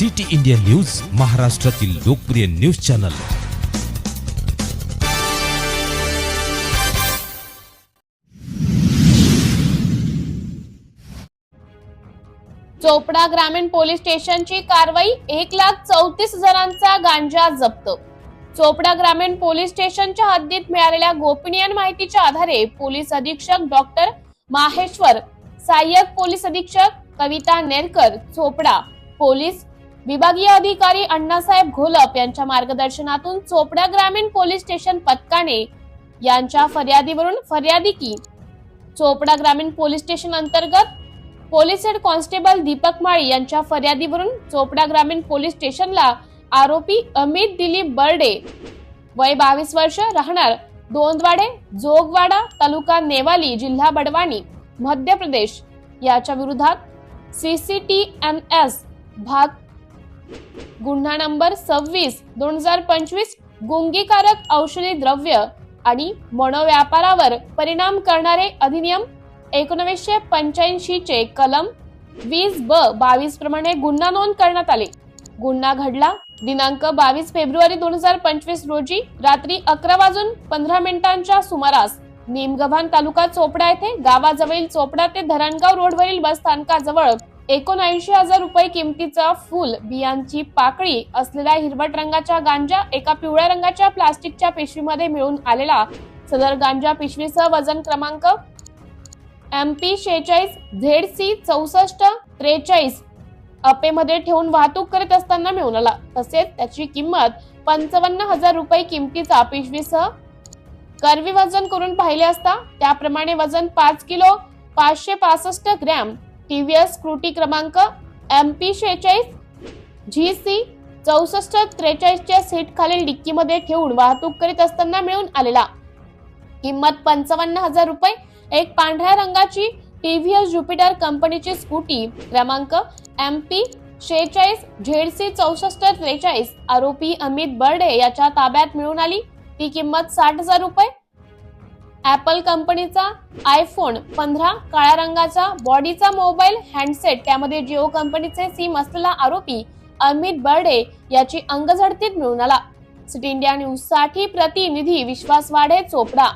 City India news महाराष्ट्रातील लोकप्रिय news channel. Chopra ग्रामीण पोलीस स्टेशनची कारवाई एक लाख चौतीस हजारांचा गांजा जप्त. चोपडा ग्रामीण पोलीस स्टेशनच्या हद्दीत मिळालेल्या गोपनीय माहितीच्या आधारे पोलीस अधीक्षक डॉक्टर माहेश्वर सहाय्यक पोलीस अधीक्षक कविता नेरकर चोपडा पोलीस विभागीय अधिकारी अण्णासाहेब घोलप यांच्या मार्गदर्शनातून चोपडा ग्रामीण पोलीस स्टेशन पथकाने यांच्या फर्यादीवरून फर्यादी की चोपडा ग्रामीण पोलीस स्टेशन अंतर्गत police head constable Deepak Mali यांच्या फर्यादीवरून चोपडा ग्रामीण पोलीस स्टेशनला आरोपी अमित दिलीप बर्डे वय बावीस वर्ष राहणार दोंदवाडे जोगवाडा तालुका नेवाली जिल्हा बडवानी मध्य प्रदेश. याच्या विरोधात सीसीटी एम एस भाग गुन्हा नंबर सव्वीस दोन हजार पंचवीस गुंगीकारक औषधी द्रव्य आणि मनोव्यापारावर परिणाम करणारे अधिनियम एकोणवीसशे पंच्याऐंशी चे कलम वीस ब बावीस प्रमाणे गुन्हा नोंद करण्यात आले. गुन्हा घडला दिनांक बावीस फेब्रुवारी दोन हजार पंचवीस रोजी रात्री अकरा वाजून पंधरा मिनिटांच्या सुमारास निमगव्हाण तालुका चोपडा येथे गावाजवळील चोपडा ते धरणगाव रोडवरील बस स्थानकाजवळ एकोणऐंशी हजार रुपये किमतीचा फुल बियांची पाकळी असलेला हिरवट रंगाच्या गांजा एका पिवळ्या रंगाच्या प्लास्टिकच्या पिशवीमध्ये मिळून आलेला. सदर गांजा पिशवीसह वजन क्रमांक एम पी शेहेचाळीस झेड सी चौसष्ट त्रेचाळीस अपेमध्ये ठेवून वाहतूक करीत असताना मिळून आला. तसेच त्याची किंमत पंचावन्न हजार रुपये किमतीचा पिशवीसह करवी वजन करून पाहिले असता. त्याप्रमाणे वजन पाच किलो पाचशे पासष्ट ग्रॅम टीव्हीएस स्क्रूटी क्रमांक एम पी शेहेचाळीस झी सी चौसष्ट त्रेचाळीसच्या सीट खालील डिक्कीमध्ये ठेवून वाहतूक करीत असताना मिळून आलेला. किंमत पंचावन्न हजार रुपये. एक पांढऱ्या रंगाची टीव्हीएस ज्युपिटर कंपनीची स्कूटी क्रमांक एम पी शेहेचाळीस झेडसी चौसष्ट त्रेचाळीस. आरोपी अमित बर्डे याच्या ताब्यात मिळून आली. ती किंमत साठ हजार रुपये. ऍपल कंपनीचा आयफोन पंधरा काळ्या रंगाचा बॉडीचा मोबाईल हँडसेट त्यामध्ये जिओ कंपनीचे सिम असलेला आरोपी अमित बर्डे याची अंगझडतीत मिळून आला. सिटी इंडिया न्यूजसाठी प्रतिनिधी विश्वास वाढे चोपडा.